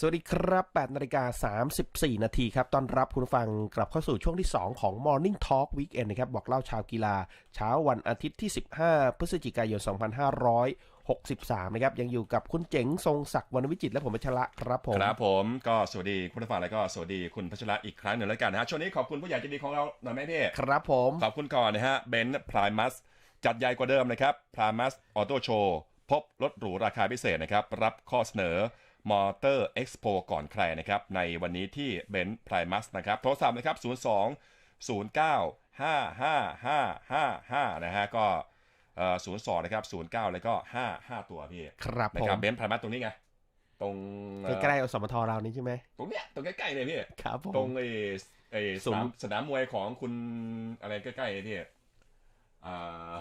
สวัสดีครับ8นาฬิกา34 นาทีครับต้อนรับคุณผู้ฟังกลับเข้าสู่ช่วงที่ 2 ของ Morning Talk Weekend นะครับ บอกเล่าชาวกีฬา เช้าวันอาทิตย์ที่ 15 พฤศจิกายน 2563 นะครับ ยังอยู่กับคุณเจ๋งทรงศักดิ์วรรณวิจิตรและผมพัชระครับผม ครับผมก็สวัสดีคุณผู้ฟังแล้วก็สวัสดีคุณพัชระอีกครั้งหนึ่งแล้วกันนะฮะช่วงนี้ขอบคุณผู้ใหญ่ใจดีของเราหน่อยไหมพี่ครับผม ขอบคุณก่อนนะฮะเบนซ์พรายมัสจัดใหญ่กว่าเดิมนะครับพรายมัสออโต้โชว์พบรถหรูราคาพิเศษนะครับรับข้อเสนอ มอเตอร์เอ็กซ์โปก่อนใครนะครับ ในวันนี้ที่เบนซ์พรายมัสนะครับ โทรศัพท์นะครับ 02 09 55555นะฮะก็เอ่อ02นะครับ09แล้วก็55ตัวพี่ครับนะผครัมบเบนซ์พรายมัสตรงนี้ไง ตรงเอ่อใกล้ๆอสมทเรานี่ใช่ไหมตรงเนี้ยตรงใกล้ๆเลยพี่ครับผมตรงไอ้ไอ้สศูนนามย์สนามมวยของคุณอะไรใกล้ๆที่อ่า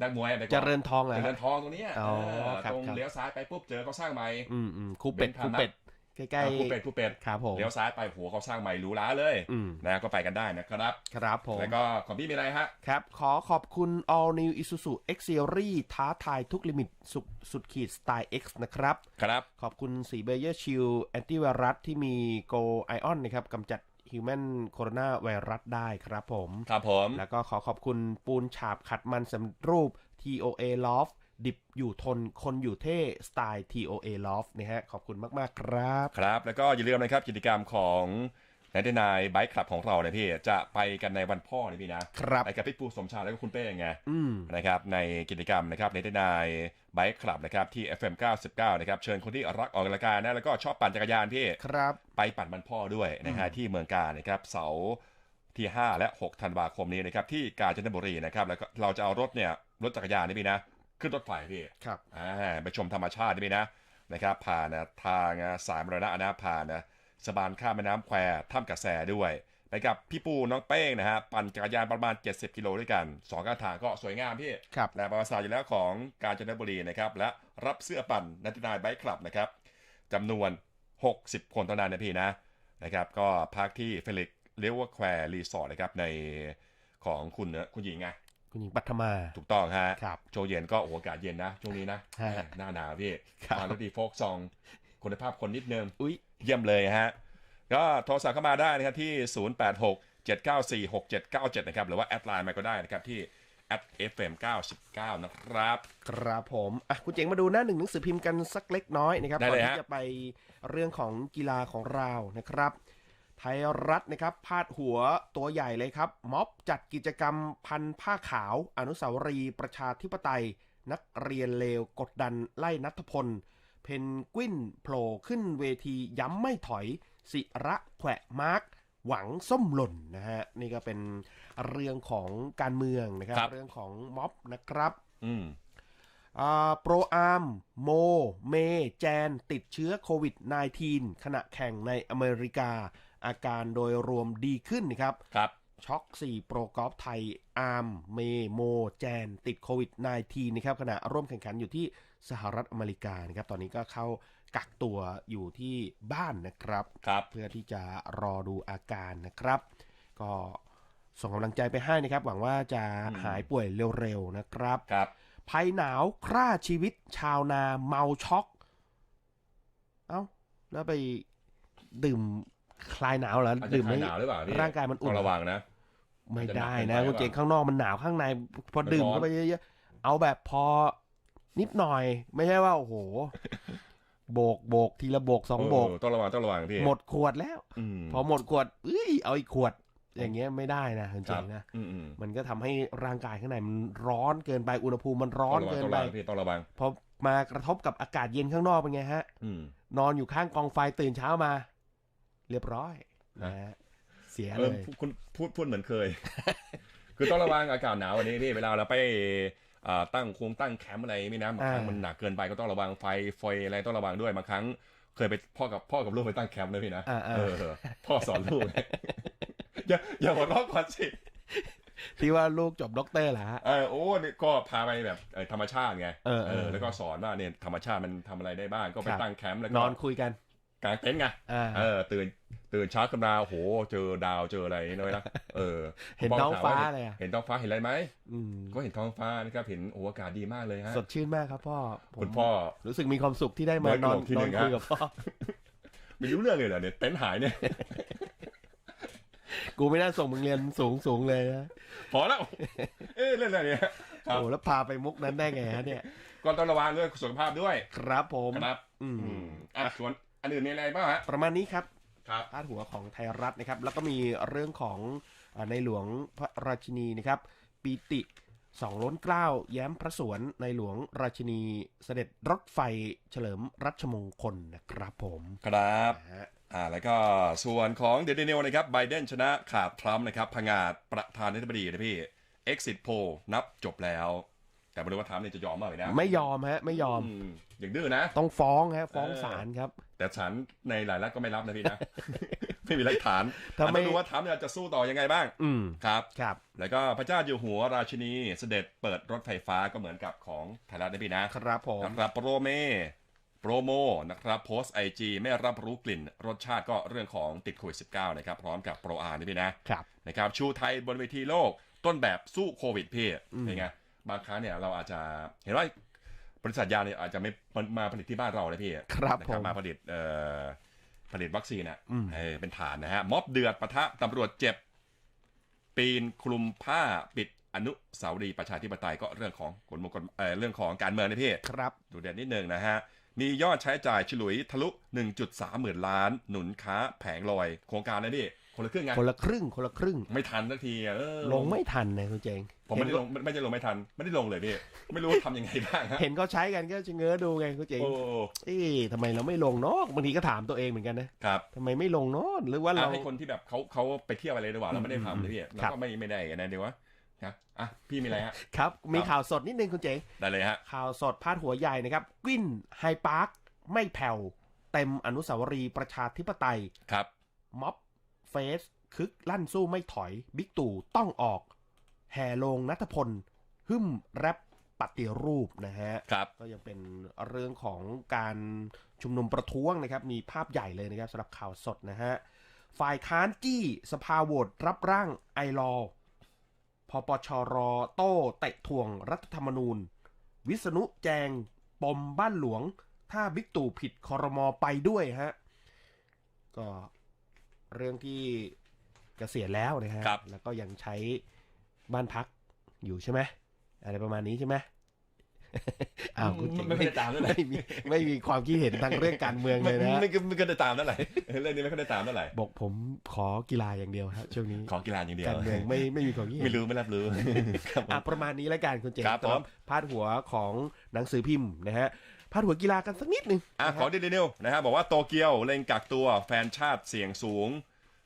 นักมวยอะไรก่อนเจริญทองเหรอเจริญทองตรงเนี้ยอ๋อเออครับตรงครับเลี้ยวซ้ายไปปุ๊บเจอเขาสร้างใหม่อืมอืมครูเป็ดเบนซ์ครูพานัสเป็ดใกล้อ่าผู้เป็ดผู้เป็ดๆครับผมเลี้ยวซ้ายไปโหัวเขาสร้างใหม่หรูหราเลยอืมนะก็ไปกันได้นะครับ ครับผมแล้วก็ของพี่มีอะไรฮะครับ ขอขอบคุณ All New Isuzu X Series ท้าทายทุกลิมิตสุดสุดขีดสไตล์ X นะครับ ครับ ขอบคุณสีเบเยอร์ชิลแอนตี้ไวรัสที่มีโกไอออนนะครับกำจัด ฮิวแมนโคโรนาไวรัสได้ครับผม ครับผม แล้วก็ขอขอบคุณปูนฉาบขัดมันสำรูป TOA Loft ดิบอยู่ทนคนอยู่เท่สไตล์ TOA Loft นะฮะ ขอบคุณมาก ๆ ครับ ครับ แล้วก็อย่าลืมนะครับกิจกรรมของ นายนายไบค์คลับของเราเนี่ยพี่จะไปกันในวันพ่อนี่พี่นะครับไปกับพี่ปูสมชายแล้วก็คุณเป้ไงอืมนะครับในกิจกรรมนะครับในทนายไบค์คลับนะครับที่ FM 99นะครับเชิญคนที่รักออกกำลังกายนะแล้วก็ชอบปั่นจักรยานพี่ครับไปปั่นมันพ่อด้วยนะฮะที่เมืองกาญนะครับเสาร์ที่ 5 และ 6 ธันวาคมนี้นะครับที่กาญจนบุรีนะครับแล้วก็เราจะเอารถเนี่ยรถจักรยานนี่พี่นะ ขึ้นรถไฟพี่ครับอ่าไปชมธรรมชาตินี่พี่นะนะครับผ่านนะทางสายมรณะนะผ่านนะ สะพานข้ามแม่น้ำแควถ้ำกระแสด้วย ไปกับพี่ปูน้องเป้งนะฮะ ปั่นจักรยานประมาณ 70 กิโลด้วยกันสองข้างทางก็สวยงามพี่ครับและประวัติศาสตร์อยู่แล้วของกาญจนบุรีนะครับ และรับเสื้อปั่นนัทนายไบค์คลับนะครับจำนวน 60 คนเท่านั้นนะพี่นะนะครับ ก็พักที่เฟลิกเลเวอร์แควร์รีสอร์ทนะครับในของคุณเนอะคุณหญิงไงคุณหญิงปัทมาถูกต้องฮะครับช่วงเย็นก็โอ้โหอากาศเย็นนะช่วงนี้นะฮะหน้าหนาวพี่ครับมาดนตรีโฟกซองคุณภาพคนนิดนึงอุ๊ย เยี่ยมเลยฮะ ก็โทรศัพท์เข้ามาได้นะครับที่ 086 794 6797 นะครับ หรือว่าแอดไลน์มาก็ได้นะครับที่ @fm99 นะครับ ครับผมอะคุณเจ๋งมาดูหน้าหนึ่งหนังสือพิมพ์กันสักเล็กน้อยนะครับได้ก่อนเลยฮะ ที่จะไปเรื่องของกีฬาของเรานะครับ ไทยรัฐนะครับพาดหัวตัวใหญ่เลยครับ ม็อบจัดกิจกรรมพันผ้าขาว อนุสาวรีย์ประชาธิปไตย นักเรียนเลวกดดันไล่นัทพล เพนกวินโผล่ขึ้นเวทีย้ำไม่ถอย สิระแขวะมาร์กหวังส้มหล่นนะฮะนี่ก็เป็นเรื่องของการเมืองนะครับครับเรื่องของม็อบนะครับอืมอ่าโปรอาร์มโม เม แจน ติดเชื้อโควิด -19 ขณะแข่งในอเมริกา อาการโดยรวมดีขึ้นนะครับครับช็อก4โปรกอล์ฟไทยอาร์มเม โม แจน ติดโควิด -19 นะครับขณะร่วมแข่งขันอยู่ที่ สหรัฐอเมริกานะครับ ตอนนี้ก็เข้ากักตัวอยู่ที่บ้านนะครับครับ เพื่อที่จะรอดูอาการนะครับ ก็ส่งกำลังใจไปให้นะครับ หวังว่าจะหายป่วยเร็วๆนะครับ ครับ ภัยหนาวคร่าชีวิตชาวนาเมาช็อก เอ้า แล้วไปดื่มคลายหนาวเหรออาจจะดื่มคลายหนาวหรือเปล่าพี่ร่างกายมันอุ่ต้นองระวังนะ ไม่ได้อาจจะหนันะกเกินไปคุณเจงหรือเปล่าข้างนอกมันหนาวข้างใน พอดื่มมันร้อน เข้าไปเยอะๆเอาแบบพอ นิดหน่อย ไม่ใช่ว่าโอ้โห โบกโบกทีละโบกสองโบกเต้องระวังต้องระวังพี่หมดขวดแล้วอืมพอหมดขวดเอ้ยเอาอีกขวด อย่างเงี้ยไม่ได้นะคุณคเจรับงนะอืมอืมมันก็ทำให้ร่างกายข้างในมันร้อนเกินไปอุณหภูมิมันร้อนต้องระวังเกินต้องไประวังพี่ต้องระวังพอมากระทบกับอากาศเย็นข้างนอกเป็นไงฮะอืมนอนอยู่ข้างกองไฟตื่นเช้ามา เรียบร้อยนะฮะเสียเอเลอยคุณพูดพูดเหมือนเคย คือต้องระวังอากาศหนาววันนี้พี่เวลาเราไปอ่า ตั้งคงตั้งแคมป์อะไรไม่นะบางครั้งอ่ามัมันหนักเกินไปก็ต้องระวังไฟไฟอะไรต้องระวังด้วยบางครั้ง เคยไปพ่อกับพ่อกับลูกไปตั้งแคมป์เลยพี่นะอ่าๆเออพ่อสอนลูกอย่าอย่าหัวเราะก่อนสิที่ว่าลูกจบด็อกเตอร์เหรอฮะเออโอ้นี่ก็พาไปแบบเอ่อธรรมชาติไงเออเออแล้วก็สอนว่าเนี่ยธรรมชาติมันทำอะไรได้บ้างก็ไปครับตั้งแคมป์แล้วนก็อนคุยกัน กางเต็นท์ไงอ่าเออตื่นตื่นเช้าขึ้นมาโอ้โหเจอดาวเจออะไรน้อยนะเออ เห็นพ่ท้องถมฟ้าว่เลยอะเห็นท้องฟ้าเห็นอะไรไหมอืมก็เห็นท้องฟ้านะครับเห็นโอ้อากาศดีมากเลยฮะสดชื่นมากครับพ่อผมคุณพ่อรู้สึกมีความสุขที่ได้มาเบิร์ดนอนโหลดที่นหอนึ่นงคุยฮะกับพ่อไม่รู้เรื่องเลยเหรอเนี่ยเต็นท์หายเนี่ยกูไม่น่าส่งมึงเรียนสูงสูงเลยนะพอแล้ว เอ๊ะเล่นอะไรเนี่ยครับโอ้แล้วพาไปมุกนั้นได้ไงฮะเนี่ยก็ต้องระวังเรื่องสุขภาพด้วย ครับผมครับ อืมอืมอะส่วน อันอื่นมีอะไรบ้างฮะประมาณนี้ครับครับพาดหัวของไทยรัฐนะครับ แล้วก็มีเรื่องของอาในหลวงพระราชินีนะครับ ปีติสองล้นเกล้าแย้มพระสวนในหลวงราชินีเสด็จรถไฟเฉลิมรัชมงคลนะครับผมครับนะฮะอ่าแล้วก็ส่วนของเดนนิวนะครับไบเดนชนะขาดทรัมป์นะครับพงาดประธานาธิบดีนะพี่ exit poll นับจบแล้ว แต่ไม่รู้ว่าทรัมป์เนี่ยจะยอมเมื่อไหร่นะ ไม่ยอมฮะ ไม่ยอมอืมอย่างดื้อนะ ต้องฟ้องฮะ ฟ้องเออศาลครับ แต่ฉันในหลายรัฐก็ไม่รับนะพี่นะ ไม่มีหลักฐานถ้าอะไม่ต้องดูว่าทรัมป์เนี่ยจะสู้ต่อยังไงบ้าง อืมครับครับ แล้วก็พระเจ้าอยู่หัวราชินีเสด็จเปิดรถไฟฟ้าก็เหมือนกับของไทยรัฐนะพี่นะครับผมนะครับโปรเมโปรโมนะครับโพสไอจีไม่รับรู้กลิ่น รสชาติก็เรื่องของติดโควิด -19 นะครับ พร้อมกับโปรอาร์นี่พี่นะครับนะครับชูไทยบนเวทีโลกต้นแบบสู้โควิดพี่อืมเป็นไงบางครั้งเนี่ยเราอาจจะเห็นว่า บริษัทยาเนี่ยอาจจะไม่มาผลิตที่บ้านเราเลยพี่ครับนะผมมาผลิตเอ่อผลิตวัคซีนอะอืมเออเป็นฐานนะฮะม็อบเดือดปะทะตำรวจเจ็บ ปีนคลุมผ้าปิดอนุสาวรีย์ประชาธิปไตยก็เรื่องของกฎมงกฎเอ่อเรื่องของการเมืองนะพี่ครับ ดูเด่นนิดนึงนะฮะ มียอดใช้จ่ายฉลุยทะลุ 1.3 หมื่นล้าน หนุนค้าแผงลอย โครงการนะพี่คนละครึ่งไงคนละครึ่ง คนละครึ่ง ไม่ทันสักทีอะเออลงไม่ทันนะคุณเจง ผมไม่ได้ลงไม่ไม่ใช่ลงไม่ทัน ไม่ได้ลงเลยพี่ไม่รู้ว่าทำยังไงบ้างฮะเห็นเขาใช้กันก็จะเง้อดูไงคุณเจงโอ้เอ๊ะทำไมเราไม่ลงเนาะบางทีก็ถามตัวเองเหมือนกันนะครับทำไมไม่ลงเนาะหรือว่าเราอะให้คนที่แบบเขาเขาไปเที่ยวอะไรดีกว่าเราไม่ได้ทำเลยพี่แล้วครับก็ไม่ไม่ได้กันนะเดี๋ยววะนะอะพี่มีอะไรฮะครับ มีครับข่าวสดนิดนึงคุณเจงได้เลยฮะข่าวสดพาดหัวใหญ่นะครับกวินไฮพาร์คไม่แผ่วเต็มอนุสาวรีย์ประชาธิปไตยครับม็อบเฟสคึกลั่นสู้ไม่ถอย บิ๊กตู่ต้องออก แห่ลงนัทพลหึ่มแรปปฏิรูปนะฮะครับก็ยังเป็นเรื่องของการชุมนุมประท้วงนะครับ มีภาพใหญ่เลยนะครับสำหรับข่าวสดนะฮะ ฝ่ายค้านจี้สภาโหวตรับร่างไอรอพปชรโต้เตะถ่วงรัฐธรรมนูญ วิษณุแจง ปมบ้านหลวง ถ้าบิ๊กตู่ผิดคอรมอไปด้วยฮะ ก็เรื่องที่เกษียณแล้วนะฮะครับแล้วก็ยังใช้ บ้านพักอยู่ใช่ไหมอะไรประมาณนี้ใช่ไหมอ้าวคุณเจ๋งไม่ไม่ได้ตามเท่าไหร่ไม่มีไม่มีความคิดเห็นทางเรื่องการเมืองเลยนะไม่ไม่ไม่ก็ได้ตามเท่าไหร่เรื่องนี้ไม่ค่อยได้ตามเท่าไหร่บอกผมขอกีฬาอย่างเดียวครับช่วงนี้ของกีฬาอย่างเดียวการเมืองไม่ไม่มีความคิดเห็นไม่รู้ไม่รับรู้ครับผมอะประมาณนี้แล้วกันคุณเจงครับผมสำหพาดหัวของหนังสือพิมพ์นะฮะพาดหัวกีฬากันสักนิดหนึ่งอะนะขอฮะเดลินิวนะครับบอกว่าโตเกียวเล็งกักตัวแฟนชาติเสี่ยงสูง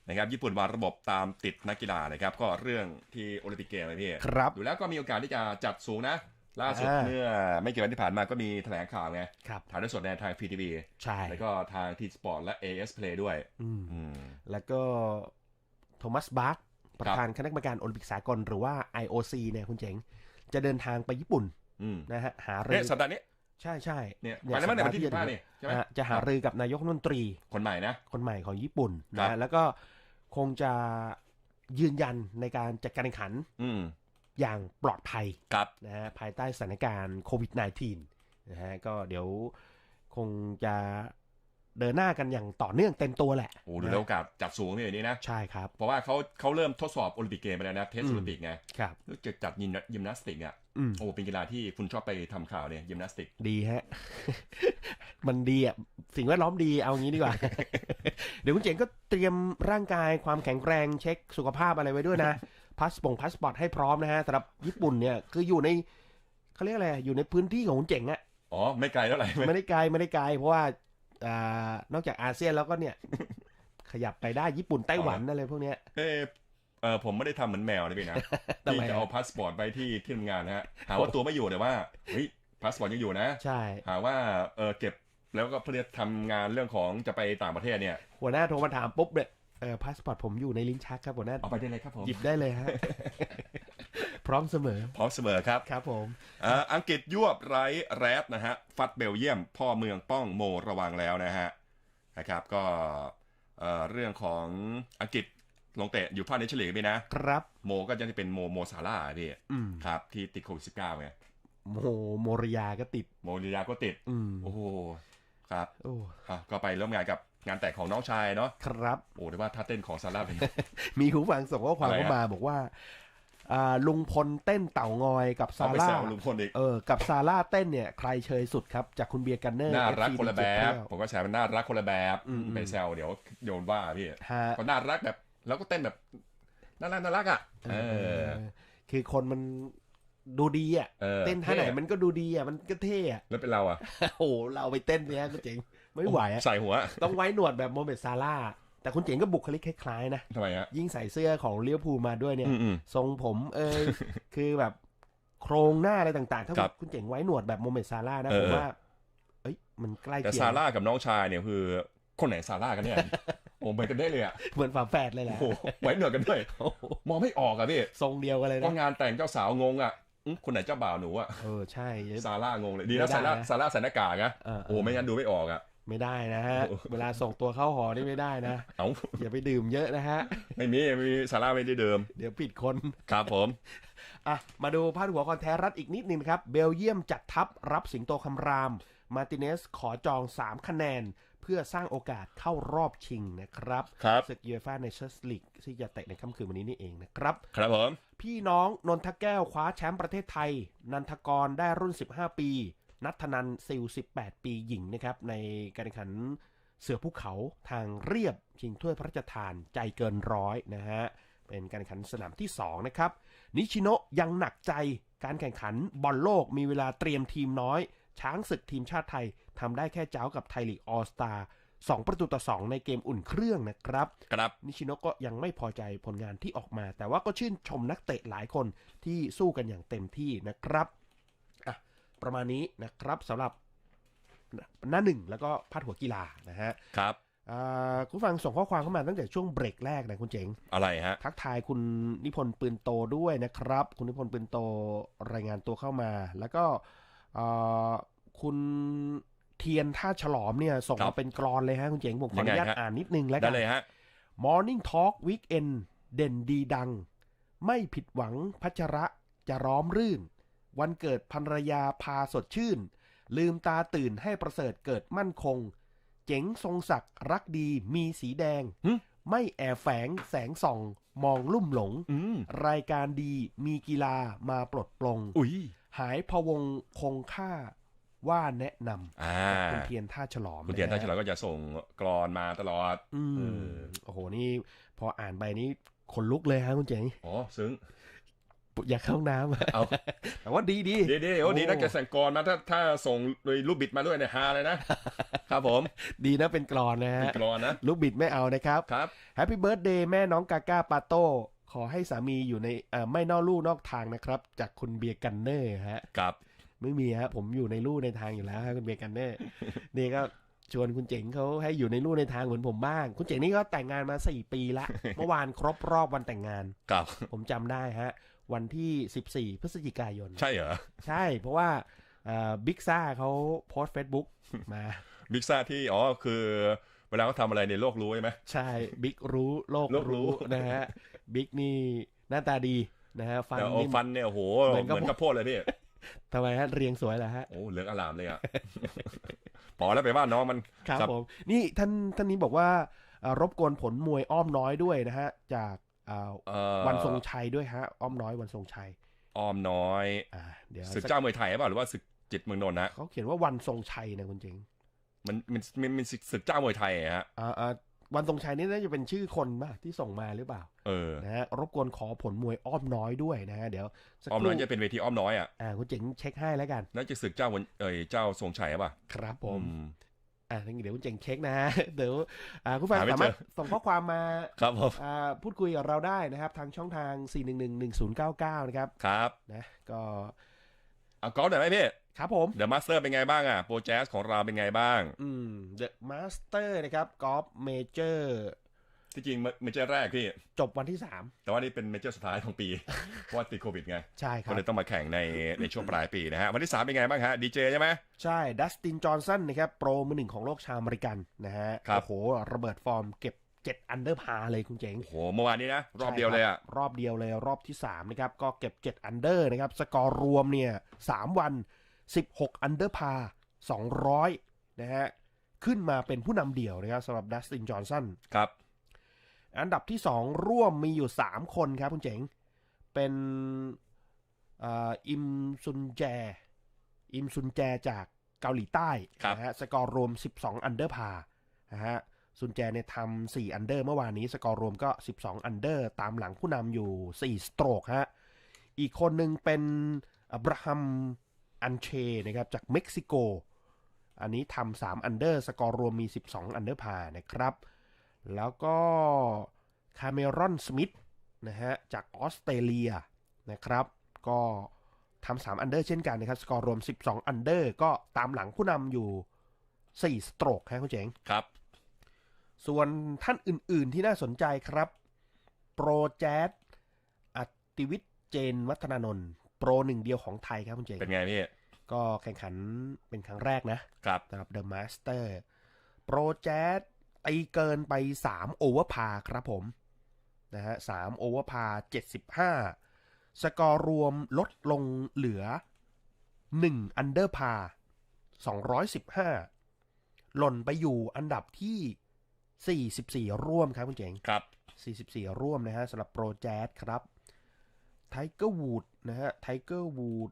นะครับญี่ปุ่นวางระบบตามติดนักกีฬานะครับก็เรื่องที่โอลิมปิกเกมเลยพี่ครับดูแล้วก็มีโอกาสที่จะจัดสูงนะ ล่าสุดอ่าเมื่อไม่กี่วันที่ผ่านมาก็มีแถลงข่าวไงครับถ่ายทอดสดในทาง PTV ใช่แล้วก็ทางทีสปอร์ตและ AS Play ด้วยอืมอืมแล้วก็โทมัสบาร์กประธานคณะกรรมการโอลิมปิกสากลหรือว่า IOC เนี่ยคุณเจ๋งจะเดินทางไปญี่ปุ่นอืมนะฮะหารืเนี่ยสัปดาห์นี้ใช่ใช่เนี่ยไปแล้วมั้งในยวันที่สัสิปบดาห้าห์นี่ใช่ไหมอะจะหารือกับนายกรัฐมนตรีคนใหม่นะ คนใหม่ของญี่ปุ่นครันะบแล้วก็ คงจะยืนยันในการจัดการแข่งขันอืมอย่างปลอดภัยครับนะฮะภายใต้สถานการณ์โควิด -19 นะฮะก็เดี๋ยวคงจะเดินหน้ากันอย่างต่อเนื่องเต็มตัวแหละโอ้ดูแล้วโอกาสจัดสูงนี่อย่างนี้นะ ใช่ครับ เพราะว่าเขาเขาเริ่มทดสอบโอลิมปิกเกมไปแล้วนะ เทสอืมโอลิมปิกไงครับรู้จะจัดยิมยิมนาสติกอะอืมโอ้เป็นกีฬาที่คุณชอบไปทำข่าวเนี่ยยิมนาสติก ดีฮะ มันดีอะสิ่งแวดล้อมดีเอางี้ดีกว่า เดี๋ยวคุณเจ๋งก็เตรียมร่างกายความแข็งแรงเช็คสุขภาพอะไรไว้ด้วยนะพาสปงพาสปอร์ตให้พร้อมนะฮะสำหรับญี่ปุ่นเนี่ยคืออยู่ในเขาเรียกอะไรอยู่ในพื้นที่ของคุณเจ๋งอะอ๋อไม่ไกลเท่าไหร่ไม่ได้ไกลไม่ได้ไกลเพราะว่าอ่านอกจากอาเซียนแล้วก็เนี่ย ขยับไปได้ญี่ปุ่นไต้หวันอะไรพวกเนี้ยเออเออผมไม่ได้ทำเหมือนแมวนะพี่นะทำไมที่จะเอาพาสปอร์ตไปที่ที่ทำงานนะฮะหาว่าตัวไม่อยู่แต่ว่าเฮ้ยพาสปอร์ตยังอยู่นะ ใช่ หาว่าเออเก็บ แล้วก็เพื่อทำงานเรื่องของจะไปต่างประเทศเนี่ยหัวหน้าโทรมาถามปุ๊บเนี่ยเออพาสปอร์ตผมอยู่ในลิ้นชักครับหัวหน้าเอาไปได้เลยครับผมหยิบได้เลยฮะ พร้อมเสมอ พร้อมเสมอครับครับผมอ่าอังกฤษยวบไร้แรดนะฮะ ฟัดเบลเยียม พ่อเมืองป้องโมระวังแล้วนะฮะนะครับก็เอ่อเรื่องของอังกฤษลงเตะอยู่ภาคเนเธอร์แลนด์พี่นะครับ โมก็จะเป็นโมโมซาร่าห์พี่อืมครับ ที่ติดโควิดสิบเก้าไงโมโมริยาก็ติด โมริยาก็ติด อืมโอ้โห ครับโอ้อะก็ไปร่วมงานกับงานแต่งของน้องชายเนาะครับโอ้ได้ว่าท่าเต้นของซาร่าเป็นมีคุณผู้ฟังส่งข้อความอะไรฮะเข้ามาบอกว่าอ่าลุงพลเต้นเต่างอยกับซาเอาไปร่าแซวลุงพลอีกเออกับซาร่าเต้นเนี่ยใครเชยสุดครับจากคุณเบียร์กันเนอร์น่ารัก FC คนละแบดีเจบเปรี้ยวผมก็แชร์มันน่ารักคนละแบบอืมอืมไปแซวเดี๋ยวโยนว่าพี่ฮะก็น่ารักแบบ แล้วก็เต้นแบบน่ารักน่ารักอะเออคือคนมัน ดูดีอะ เออเต้นท่าไหนมันก็ดูดีอะ มันก็เท่อะ แล้วเป็นเราอะ โอ้โหเราไปเต้นเนี้ยก็เจ๋งไม่ไหวอะ ใส่หัว ต้องไว้หนวดแบบโมเมดซาร่า แต่คุณเจ๋งก็บุคลิกคล้ายๆนะ ทำไมฮะ ยิ่งใส่เสื้อของเลี้ยวภูลมาด้วยเนี่ย อืมอืมทรงผมเอย คือแบบโครงหน้าอะไรต่างๆ ถ้าครับคุณเจ๋งไว้หนวดแบบโมเมดซาร่านะเออผมว่า เอ้ย มันใกล้แต่เคียซางร่ากับน้องชายเนี่ยคือ คนไหนซาร่ากันเนี่ย โอ้เหมือนกันได้เลยอะ เหมือนฝาแฝดเลยแหโอ้ละโหไว้เหนือกันด้วย โอ้โหมองไม่ออกอะพี่ ทรงเดียวกันเลยก็นะ งานแต่งเจ้าสาวงงอะอื้อ คนไหนเจ้าบ่าวหนูอะเออใช่ ซาร่างงเลยดีไม่นะได้ซาร่านะซาร่าใส่หน้ากากนะเออโอ้ไม่งั้นดูไม่ออกอะไม่ได้นะฮะโอ้โหเวลาส่งตัวเข้าหอนี่ไม่ได้นะ เอ้า อย่าไปดื่มเยอะนะฮะ ไม่มีไม่มีซาร่าไม่ได้เดิมเดี๋ยวผิดคน ครับผม อะ มาดูพาดหัวคอนแทรัฐอีกนิดนึงครับ เบลเยียมจัดทัพรับสิงโตคำราม มาร์ติเนสขอจอง 3 คะแนนเพื่อสร้างโอกาสเข้ารอบชิงนะครับครับศึกยูเอฟ่าในชั่นส์ลีกที่จะเตะในค่ำคืนวันนี้นี่เองนะครับ ครับผมพี่น้องนนทแก้วคว้าแชมป์ประเทศไทย นันทกรได้รุ่น 15 ปี นัทนันซิล 18 ปีหญิงนะครับ ในการแข่งขันเสือภูเขาทางเรียบชิงถ้วยพระราชทานใจเกินร้อยนะฮะเป็นการแข่งขันสนามที่ 2 นะครับ นิชิโนะยังหนักใจการแข่งขันบอลโลกมีเวลาเตรียมทีมน้อย ช้างศึกทีมชาติไทย ทำได้แค่เจ้ากับไทยลีกออสตาสองประตูต่อ 2 ในเกมอุ่นเครื่องนะครับ ครับนิชิโนะก็ยังไม่พอใจผลงานที่ออกมา แต่ว่าก็ชื่นชมนักเตะหลายคนที่สู้กันอย่างเต็มที่นะครับอะประมาณนี้นะครับสำหรับหน้าหนึ่งแล้วก็พาดหัวกีฬานะฮะครับอ่าคุณฟังส่งข้อความเข้ามาตั้งแต่ช่วงเบรกแรกนะคุณเจ๋ง อะไรฮะ ทักทายคุณนิพนธ์ปืนโตด้วยนะครับ คุณนิพนธ์ปืนโตรายงานตัวเข้ามา แล้วก็อ่าคุณ เทียนท่าฉลอมเนี่ย ส่งครัมาบเป็นกรอนเลยฮะ คุณเจ๋งผมขออนุญาตยังไงฮะอ่านนิดนึงแล้วได้กันเลยฮะ Morning Talk Weekend เด่นดีดัง ไม่ผิดหวังพัชระจะร้อมรื่น วันเกิดภรรยาพาสดชื่น ลืมตาตื่นให้ประเสริฐเกิดมั่นคง เจ๋งทรงศักดิ์รักดีมีสีแดงหึไม่แอบแฝงแสงส่อง มองลุ่มหลงอืมรายการดีมีกีฬามาปลดปลงอุ้ยหายพะวงคงค่า ว่าแนะนอ่าำคุณเทียนท่าฉลอมคุณเทียนท่าฉะลาก็จะส่งกรอนมาตลอด อืเอมอโอ้โหนี่พออ่านไปนี่ขนลุกเลยฮะคุณเจ๋งอ๋อซึ้งอยากเข้าห้องน้ำอะเอาแต่ว่าดีดีดีดีโอ้โอ้ดีนะแกสั่งกรมาถ้าถ้าส่งโดยรูปบิดมาด้วยเนี่ยฮาเลยนะครับผม ดีนะเป็นกรอนนะเป็นฮะกรอนนะลูกบิดไม่เอานะครับครับแฮปปี้เบิร์ดเดย์แม่น้องกาก้าปาโต้ขอให้สามีอยู่ในเอ่อไม่นอกลู่นอกทางนะครับ จากคุณเบียร์กันเนอร์ฮะครับ ไม่มีฮะผมอยู่ในลู่ในทางอยู่แล้วฮะคุณเบียร์กันเนอร์นี่ก็ชวนคุณเจ๋งเขาให้อยู่ในลู่ในทางเหมือนผมบ้าง คุณเจ๋งนี่ก็แต่งงานมาสี่ปีละ เมื่อวานครบรอบวันแต่งงานครับผมจำได้ฮะ วันที่14พฤศจิกายน ใช่เหรอ ใช่เพราะว่าบิ๊กซ่าเขาโพสต์เฟซบุ๊กมาบิ๊กซ่าที่อ๋อคือเวลาเขาทำอะไรในโลกรู้ใช่ไหมใช่บิ๊กรู้โลกโลกรู้รู้นะฮะบิ๊กนี่หน้าตาดีนะฮะฟันแต่โอ้นี่ฟันเนี่ยโอ้โหเหมือนกับเหมือนข้าวโพดเลยพี่ ทำไมฮะเรียงสวยเหรอฮะโอ้เหลืองอลามเลยอะพอแล้วไปว่าน้องมันครับครับผมนี่ท่านท่านนี้บอกว่าเอ่อรบกวนผลมวยอ้อมน้อยด้วยนะฮะ จากเอ่อเอ่อวันทรงชัยด้วยฮะ อ้อมน้อยวันทรงชัย อ้อมน้อยอ่าเดี๋ยวศึกเจ้ามวยไทยหรือเปล่าหรือว่าศึกจิตเมืองนนท์นะเขาเขียนว่าวันทรงชัยนะคุณเจงมันมันมันมันศึกเจ้ามวยไทยอะฮะอ่าอ่า วันทรงชัยนี่น่าจะเป็นชื่อคนป่ะที่ส่งมาหรือเปล่า เออ นะฮะรบกวนขอผลมวยอ้อมน้อยด้วยนะฮะเดี๋ยวสักอ้อมคน้รู่อยจะเป็นเวทีอ้อมน้อยอะอ่าคุณเจ๋งเช็คให้แล้วกัน น่าจะศึกเจ้าวันเอ้ยเจ้าทรงชัยหรือเปล่าครับผม อืม อ่าเดี๋ยวคุณเจ๋งเช็คนะฮะ เดี๋ยวอ่าคุณฟังหาไม่สาเจอ มารถส่งข้อความมาครับผมอ่าพูดคุยกับเราได้นะครับ ทางช่องทาง 4111099 นะครับ ครับ นะ ก็เอากอล์ฟหน่อยไหมพี่ ครับผมเดอะมาสเตอร์เป็นไงบ้างอะโปรแจสของเราเป็นไงบ้าง อืม The Master นะครับกอล์ฟเมเจอร์ที่จริงเมเจอร์แรกพี่ จบวันที่แต่ว่านี่เป็นเมเจอร์สุดท้ายของปี เพราะว่าติดโควิดไง3ใช่ครัก็บเลยต้องมาแข่งในในช่วงปลายปีนะฮะ วันที่ 3 เป็นไงบ้างฮะดีเจใช่ไหมใช่ ดัสติน จอห์นสันนะครับ โปรมือหนึ่งของโลกชาวอเมริกันนะฮะครับโอ้โห ระเบิดฟอร์มเก็บ7อันเดอร์พาเลยคุณเจ๋ง โอ้โห เมื่อวานนี้นะ รอบเดียวเลยอะใช่ครับรอบเดียวเลยรอบที่3นะครับก็เก็บ7อันเดอร์นะครับสกอร์รวมเนี่ย3วัน 16 อันเดอร์พา200 นะฮะ ขึ้นมาเป็นผู้นำเดี่ยวนะครับสำหรับดัสตินจอห์นสันครับ อันดับที่สองร่วมมีอยู่ 3 คนครับคุณเจ๋ง เป็นอ่าอิมซุนแจ อิมซุนแจจากเกาหลีใต้ครับนะฮะสกอร์รวม 12 อันเดอร์พานะฮะซุนแจเนี่ยทำ4อันเดอร์เมื่อวานนี้ สกอร์รวมก็ 12 อันเดอร์ ตามหลังผู้นำอยู่ 4 สโตรกฮะ อีกคนหนึ่งเป็นอับราฮัม อันเชนะครับจากเม็กซิโก อันนี้ทำ3อันเดอร์สกอร์รวมมี 12 อันเดอร์พานะครับ แล้วก็คาเมรอนสมิธนะฮะจากออสเตรเลียนะครับ ก็ทำสามอันเดอร์เช่นกันนะครับ สกอร์รวม 12 อันเดอร์ก็ตามหลังผู้นำอยู่ 4 สโตรกครับคุณเจ๋งครับ ส่วนท่านอื่น ๆที่น่าสนใจครับ โปรแจ๊ดอติวิทย์เจนวัฒนานนท์ โปรหนึ่งเดียวของไทยครับคุณเจ๋งเป็นไงพี่ ก็แข่งขันเป็นครั้งแรกนะครับสำหรับ The Master โปรแจ๊สตีเกินไป3โอเวอร์พาครับผมนะฮะ3โอเวอร์พา75สกอร์รวมลดลงเหลือ1อันเดอร์พา215หล่นไปอยู่อันดับที่44ร่วมครับคุณเจ๋งครับ44ร่วมนะฮะสำหรับโปรแจ๊สครับ ไทเกอร์วูดนะฮะไทเกอร์วูด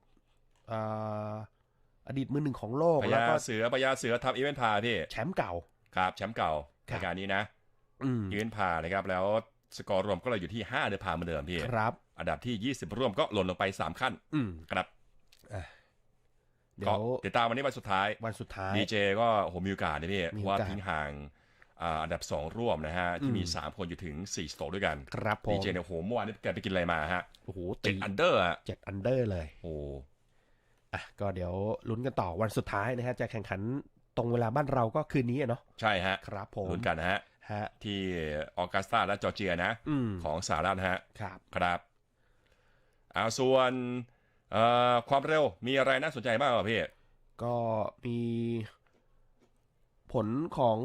อดีตมือหนึ่งของโลกพแล้วญาก็เสือพญาเสือทำอีเวนต์พาพี่แชมป์เก่าครับแชมป์เก่าครัราบยการนี้นะอืมอีเวนต์พานะครับแล้วสกอร์รวมก็เลยอยู่ที่5เดือนพาเหมือนเดิมพี่ครับ อันดับที่ 20 ร่วมก็หล่นลงไป 3 ขั้นอืมครับเดี๋ก็ยวติดตามวันนี้วันสุดท้ายวันสุดท้ายดีเจก็โหมีโอกาสนะพี่มีเพโอราะกาสว่าทิ้งห่าง อ่าอันดับ 2 ร่วมนะฮะ ที่มีอืม3คนอยู่ถึง 4 สโตรด้วยกันครับผดีมเจเนี่ยโหเมื่อวานนี้แกไปกินอะไรมาฮะโอ้โหเจ็ตีดอันเดอร์อะเจ็ดอันเดอร์เลยโอ้อะก็เดี๋ยวลุ้นกันต่อวันสุดท้ายนะฮะ จะแข่งขันตรงเวลาบ้านเราก็คืนนี้อะเนาะใช่ฮะครับผมลุ้นกันนะฮะฮะที่ออกัสตาและจอร์เจียนะอืมของสหรัฐนะฮะครับครับเอาส่วนเอ่อความเร็วมีอะไรน่าสนใจบ้างครับพี่ก็มีผ ลของ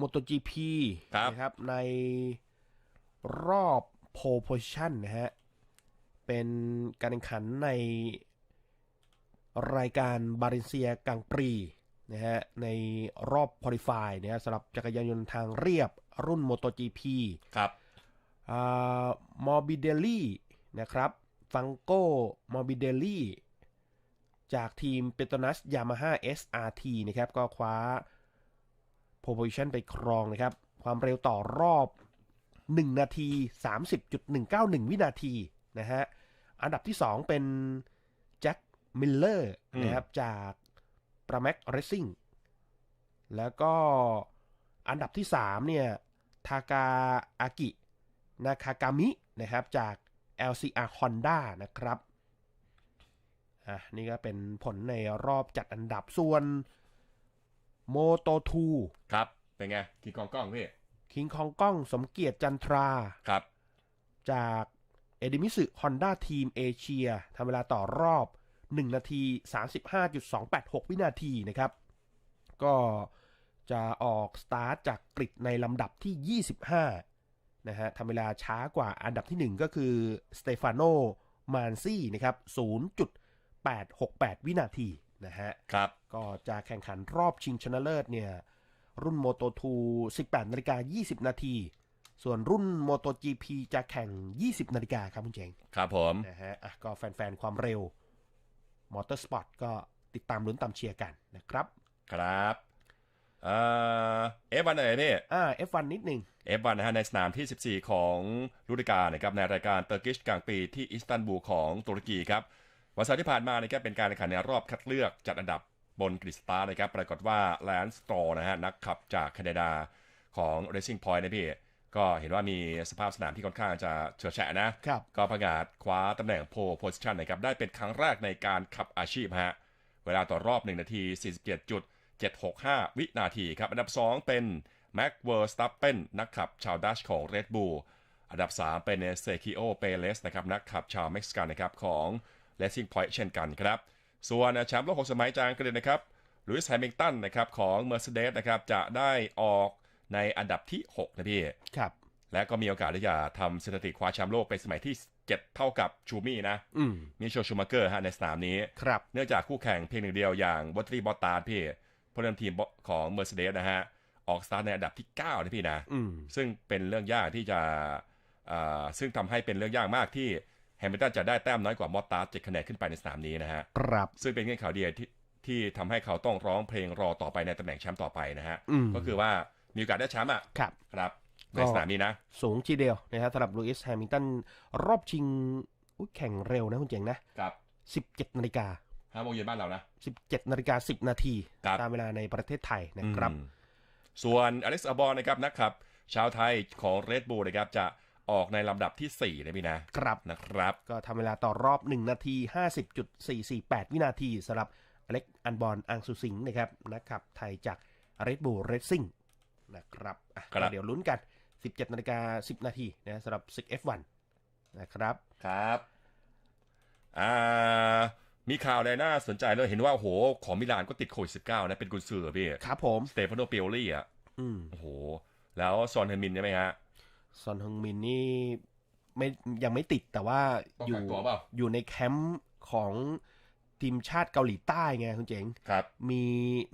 MotoGP ครับนะครับ ในรอบ pole position นะฮะ เป็นการแข่งขันในรายการบารินเซียกังปรีนะฮะ ในรอบ qualify นะฮะสำหรับจักรยานยนต์ทางเรียบรุ่น MotoGP ครับมอร์บิเดลลี่นะครับฟังโก้มอร์บิเดลลี่จากทีมเปโตนัสยามาฮ่า SRT นะครับ ก็คว้า p o s i t i o n ไปครองนะครับ ความเร็วต่อรอบ 1 นาที 30.191 วินาทีนะฮะ อันดับที่ 2 เป็นแจ็คมิลเลอร์อืมนะครับ จากประแม็กเรซิ่งแล้วก็อันดับที่ 3 เนี่ย ทากาอากิ นาคากามินะครับ จาก LCR Honda นะครับ อะ นี่ก็เป็นผลในรอบจัดอันดับส่วน Moto ครับ เป็นไงกี่กองกล้องพี่2คิงคองก้องสมเกียรติจันทราครับ จากเอดิมิสึฮอนด้าทีมเอเชียทำเวลาต่อรอบ 1 นาที 35.286 วินาทีนะครับ ก็จะออกสตาร์ทจากกริดในลำดับที่ 25 นะฮะทำเวลาช้ากว่าอันดับที่ 1 ก็คือสเตฟานโนมานซี่นะครับ 0.868 วินาที นะฮะครับก็จะแข่งขันรอบชิงชนะเลิศเนี่ย รุ่น Moto 2 18นาฬิกา20 นาที ส่วนรุ่น Moto GP จะแข่ง 20 นาฬิกาครับคุณเจงครับผมนะฮะอะก็แฟนๆ ความเร็ว Motorsport ก็ติดตามลุ้นตามเชียร์กันนะครับ ครับเอ่อเอฟวันไหนพี่อ่า F1 นิดหนึ่ง F1 นะฮะในสนามที่ 14 ของฤดูกาลนะครับในรายการเตอร์กิชกลางปีที่อิสตันบูลของตุรกีครับ วันเสาร์ที่ผ่านมานะครับเป็นการแข่งขันในรอบคัดเลือกจัดอันดับบนกริดสตาร์นะครับปรากฏว่าแลนส์ตรอนะฮะนักขับจากแคนาดาของ Racing Point นะพี่ก็เห็นว่ามีสภาพสนามที่ค่อนข้างจะเฉื่อยแฉะนะครับก็ประกาศคว้าตำแหน่งโพโพสิชันนะครับ ได้เป็นครั้งแรกในการขับอาชีพฮะ เวลาต่อรอบ 1 นาที 47.765 วินาทีครับ อันดับ 2 เป็นแม็กเวอร์สตัปเปนนักขับชาวดัชของ Red Bull อันดับ 3 เป็นเซคิโอเปเลสนะครับนักขับชาวเม็กซิกันนะครับของ Racing Point เช่นกันครับ ส่วนแชมป์โลก6สมัยจางกรีนนะครับลุยส์แฮมิลตันนะครับของ Mercedes นะครับจะได้ออกในอันดับที่ 6 นะพี่ ครับ และก็มีโอกาสที่จะทำสถิติคว้าแชมป์โลกเป็นสมัยที่ 7 เท่ากับชูมี่นะอืมมิเชลชูมาเกอร์ฮะในสนามนี้ ครับ เนื่องจากคู่แข่งเพียงหนึ่งเดียวอย่างวัตรีบอตตาร์พี่เพผู้นำทีมของ Mercedes นะฮะ ออกสตาร์ทในอันดับที่ 9 นะพี่นะอืมซึ่งเป็นเรื่องยากที่จะอ่าซึ่งทำให้เป็นเรื่องยากมากที่ แฮมิลตันจะได้แต้มน้อยกว่ามอตตาร์ดเจ็ดคะแนนขึ้นไปในสนามนี้นะฮะครับซึ่งเป็นเงื่อนไขเดียวที่ที่ทำให้เขาต้องร้องเพลงรอต่อไปในตำแหน่งแชมป์ต่อไปนะฮะอืมก็คือว่ามีโอกาสได้แชมป์อะครับครับในก็สนามนี้นะ สูงทีเดียวนะครับสำหรับลูอิสแฮมิลตันรอบชิงอุ๊ยแข่งเร็วนะคุณเจ๋งนะครับ17นาฬิกาห้าโมงเย็นบ้านเรานะ17นาฬิกา10นาทีครับตามเวลาในประเทศไทยนะครับอืมส่วนอเล็กซ์อบอลนะครับนักขับ ชาวไทยของเรดบูลนะครับจะ ออกในลำดับที่ 4 นะพี่นะครับนะครับ ก็ทำเวลาต่อรอบ 1 นาที 50.448 วินาทีสำหรับอเล็กอันบอลอังสุสิงห์นะครับนักขับไทยจาก Red Bull Racing นะครับอะครับก็เดี๋ยวลุ้นกัน 17นาฬิกา10 นาทีนะสำหรับศึก F1 นะครับครับอ่ามีข่าวอะไรน่าสนใจเลยเห็นว่าโอ้โหของมิลานก็ติดโควิด19นะเป็นกุนซือเหรอพี่ ครับผม สเตฟานโนเปียรี่อะอืมโอ้โห แล้วซอนเฮอร์มินใช่ไหมฮะ ซอนฮึงมินนี่ไม่ยังไม่ติดแต่ว่าต้องอยู่กักตัวเปล่า อยู่ในแคมป์ของทีมชาติเกาหลีใต้ไงคุณเจ๋ง ครับ มี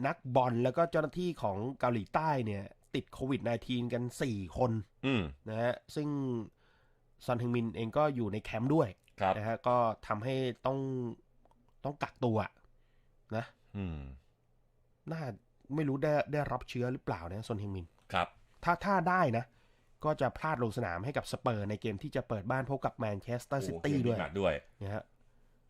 นักบอลแล้วก็เจ้าหน้าที่ของเกาหลีใต้เนี่ย ติดโควิด -19 กัน 4 คนอืมนะฮะซึ่งซอนฮึงมินเองก็อยู่ในแคมป์ด้วยครับ นะฮะก็ทำให้ต้องต้องกักตัวนะ อืมน่าไม่รู้ได้ได้รับเชื้อหรือเปล่านะซอนฮึงมิน ครับ ถ้าถ้าได้นะ ก็จะพลาดลงสนามให้กับสเปอร์ในเกมที่จะเปิดบ้านพบกับแมนเชสเตอร์ซิโอ้โหตี้เกมด้วยหนักด้วยนะฮะ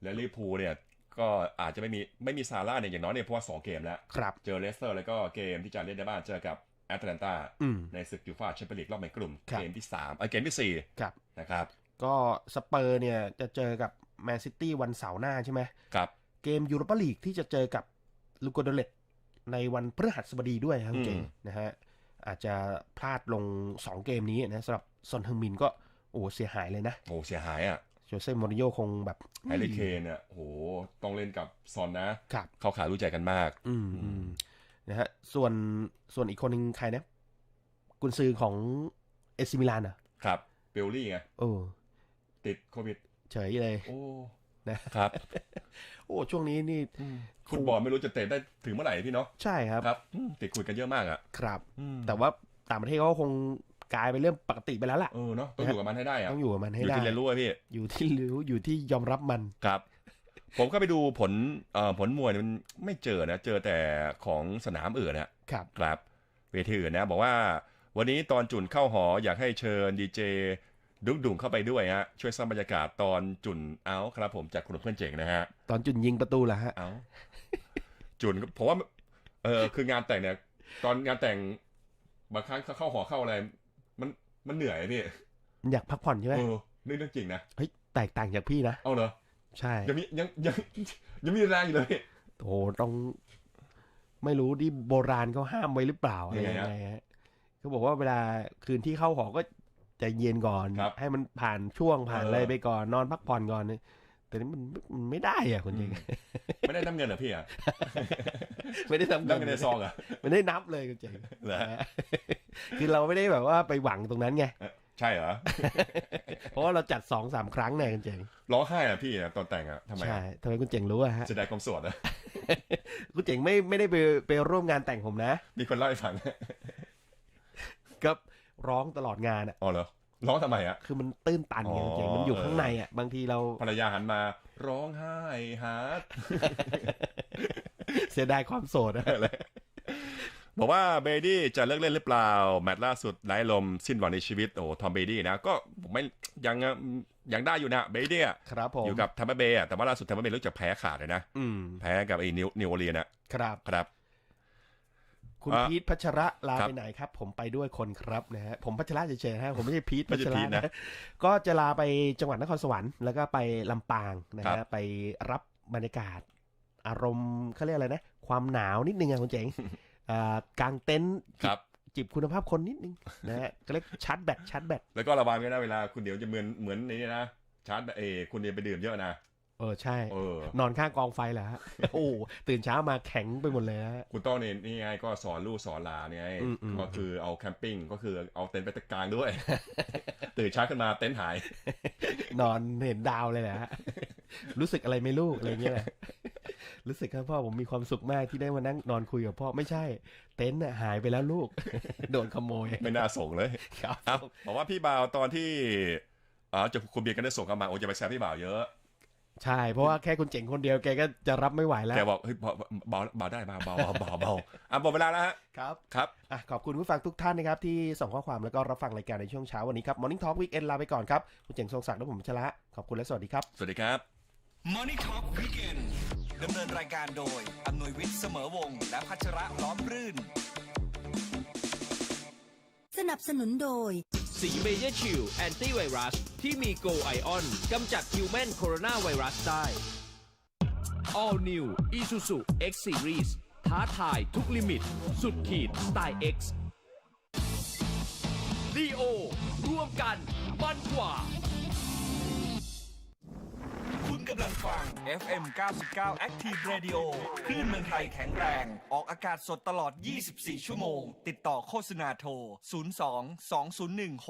แล้วลิเวอร์พูลเนี่ยก็อาจจะไม่มีไม่มีซาร่าเนี่ยอย่างน้อยเนี่ยเพราะว่าสองเกมแล้วครับเจอเลสเตอร์แล้วก็เกมที่จะเล่นในบ้านเจอกับแอตแลนตาอืมในศึกยูฟ่าแชมเปี้ยนลีกรอบแบ่งกลุ่มครับเกมที่3เออเกมที่ครับ4นะครับก็สเปอร์เนี่ยจะเจอกับแมนซิตี้วันเสาร์หน้าใช่ไหมครับ เกมยูโรปาลีกที่จะเจอกับลูโกโดเลตในวันพฤหัสบดีด้วยครับอืมเจ๋งนะฮะ อาจจะพลาดลง 2 เกมนี้นะสำหรับซอนฮึงมินก็โอ้เสียหายเลยนะ โอ้เสียหายอะโจเซ่มอริโยคงแบบแฮร์รี่เคนเนี่ยโอ้โหต้องเล่นกับซอนนะครับเข้าขารู้ใจกันมากอืมอืมนะฮะส่วนส่วนอีกคนหนึ่งใครนะกุนซือของเอซิมิลานอะครับเบลลี่ไงโอ้ติดโควิดเฉยเลย โอ้ นะครับ โอ้ช่วงนี้นี่ฟุตบอลไม่รู้จะเตะได้ถึงเมื่อไหร่พี่เนาะใช่ครับครับอืมติดคุยกันเยอะมากอะครับอืมแต่ว่าต่างประเทศเขาก็คงกลายเป็นเรื่องปกติไปแล้วล่ะเออเนาะต้องอยู่กับมันให้ได้อะต้องอยู่กับมันอให้ยู่ได้ที่เรียนรู้อะพี่อยู่ที่รู้อยู่ที่ยอมรับมันครับ ผมก็ไปดูผลเอ่อผลมวยเนี่ยมันไม่เจอนะเจอแต่ของสนามอื่นนะครับครับเวทีอื่นนะ บอกว่าวันนี้ตอนจุนเข้าหออยากให้เชิญดีเจ ดุกดุ่งเข้าไปด้วยฮะช่วยสร้างบรรยากาศตอนจุนเอาครับผมจากคุณเพื่อนเจ๋งนะฮะ ตอนจุนยิงประตูล่ะฮะเอาจุนก็ผมว่าเออคืองานแต่งเนี่ยตอนงานแต่งบางครั้งเขาเข้าหอเข้าอะไร มันมันเหนื่อยอะพี่มันอยากพักผ่อนใช่ไหมเออนี่เรื่องจริงนะเฮ้ยแตกต่างจากพี่นะเอาเหรอใช่ยังมียังยังยังมีแรงอยู่เลยโอ้ต้องไม่รู้ที่โบราณเขาห้ามไว้หรือเปล่าอะไรยังไงยังฮะไงฮะเขาบอกว่าเวลาคืนที่เข้าหอก็ ใจเย็นก่อน ครับให้มันผ่านช่วงผ่านเอออ อะไรไปก่อนนอนพักผ่อนก่อนแต่นี่มันมันไม่ได้อะคุณจริงไม่ได้น้ำเงินเหรอพี่อะไม่ได้ทำน้ำเงินในซองเหรอะไม่ได้นับเลยคุณเจงเหรอคือเราไม่ได้แบบว่าไปหวังตรงนั้นไงใช่เหรอเพราะว่าเราจัดสองสามครั้งเนี่ยคุณเจงร้องไห้อะพี่อะตอนแต่งอะทำไมใช่อะทำไมคุณเจงรู้อะฮะเสียดายความโสดอะคุณเจงไม่ไม่ได้ไปไปร่วมงานแต่งผมนะ มีคนเล่าให้ฟังก็ร้ องตลอดงานอะอ๋อเหรอร้องทำไมอะ คือมันตื้นตันไงคุณเจงมันอยู่ข้างในอะ บางทีเราภรรยาหันมา ร้องไห้หาเสียดายความโสดอะบอกว่าเบดี้จะเลิกเล่นหรือเปล่า แมตช์ล่าสุดไร้ลมสิ้นหวังในชีวิตโอ้ทอมเบดี้นะ ก็ผมไม่ยังยังได้อยู่นะเบดี้อะครับผมอยู่กับทัมเบอร์เบย์อะแต่ว่าล่าสุดทัมเบอร์เบย์รู้จักแพ้ขาดเลยนะอืมแพ้กับไอ้นิวนิวโอร์ลีนนะครับครับ คุณอะพีทพัชระลาครับไปไหนครับ ผมไปด้วยคนครับนะฮะผมพัชระเฉยๆนะฮะผมไม่ใช่พีทไม่พัใช่ชพีระทนะนะก็จะลาไปจังหวัดนครสวรรค์แล้วก็ไปลำปางนะครัฮะบไปรับบรรยากาศ อารมณ์เขาเรียกอะไรนะ ความหนาวนิดนึงอะคุณเจ๋งอ่ากางเต็นท์ครับจิบคุณภาพคนนิดนึงนะฮะก็เรียกชาร์จแบตชาร์จแบตแล้วก็ระวังด้วยนะเวลาคุณเดี๋ยวจะเหมือนเหมือนในนี่นะชาร์จเออคุณเดี๋ยวไปดื่มเยอะนะเออใช่เออนอนข้างกองไฟเหรอฮะโอ้ตื่นเช้ามาแข็งไปหมดเลยนะฮะคุณต้องนี่นี่ไงก็สอนลูกสอนหลานไงอืมอืมก็คือเอาแคมปิ้งก็คือเอาเต็นท์ไปตะกลางด้วย ตื่นเช้าขึ้นมาเต็นท์หาย นอนเห็นดาวเลยแหละฮะรู้สึกอะไรไม่รู้อะไรเงี้ยแหละรู้สึกครับพ่อผมมีความสุขมากที่ได้มานั่งนอนคุยกับพ่อไม่ใช่ เต็นท์น่ะหายไปแล้วลูก โดนขโมย ไม่น่าส่งเลยครับเอาบอกว่าพี่บ่าวตอนที่อ๋อจะคุณเบียร์กันได้ส่งกันมาโอ้จะไปแซวพี่บ่าวเยอะ ใช่ เพราะว่าแค่คุณเจ๋งคนเดียวแกก็จะรับไม่ไหวแล้วแกบอกเฮ้ยเบาเบาเบาได้มาเบาเบาเบาเบาอะหมดเวลาแล้วฮะครับครับอะขอบคุณผู้ฟังทุกท่านนะครับ ที่ส่งข้อความแล้วก็รับฟังรายการในช่วงเช้าวันนี้ครับ Morning Talk Weekend ลาไปก่อนครับ คุณเจ๋งทรงศักดิ์และผมชละขอบคุณและสวัสดีครับ สวัสดีครับ Money Talk Weekend ดำเนินรายการโดยอำนวยวิทย์เสมอวงศ์และพัชระล้อมรื่น สนับสนุนโดย สีเมเยอร์ชิลแอนตี้ไวรัส ที่มีโกไอออนกำจัดฮิวแมนโคโรนาไวรัสได้ All New Isuzu X Series ท้าทายทุกลิมิต สุดขีดสไตล์ X ดีโอร่วมกันมันกว่าคุณ กำลังฟัง FM 99 Active Radio คลื่นเมืองไทยแข็งแรง ออกอากาศสดตลอด 24 ชั่วโมง ติดต่อโฆษณาโทร 02 201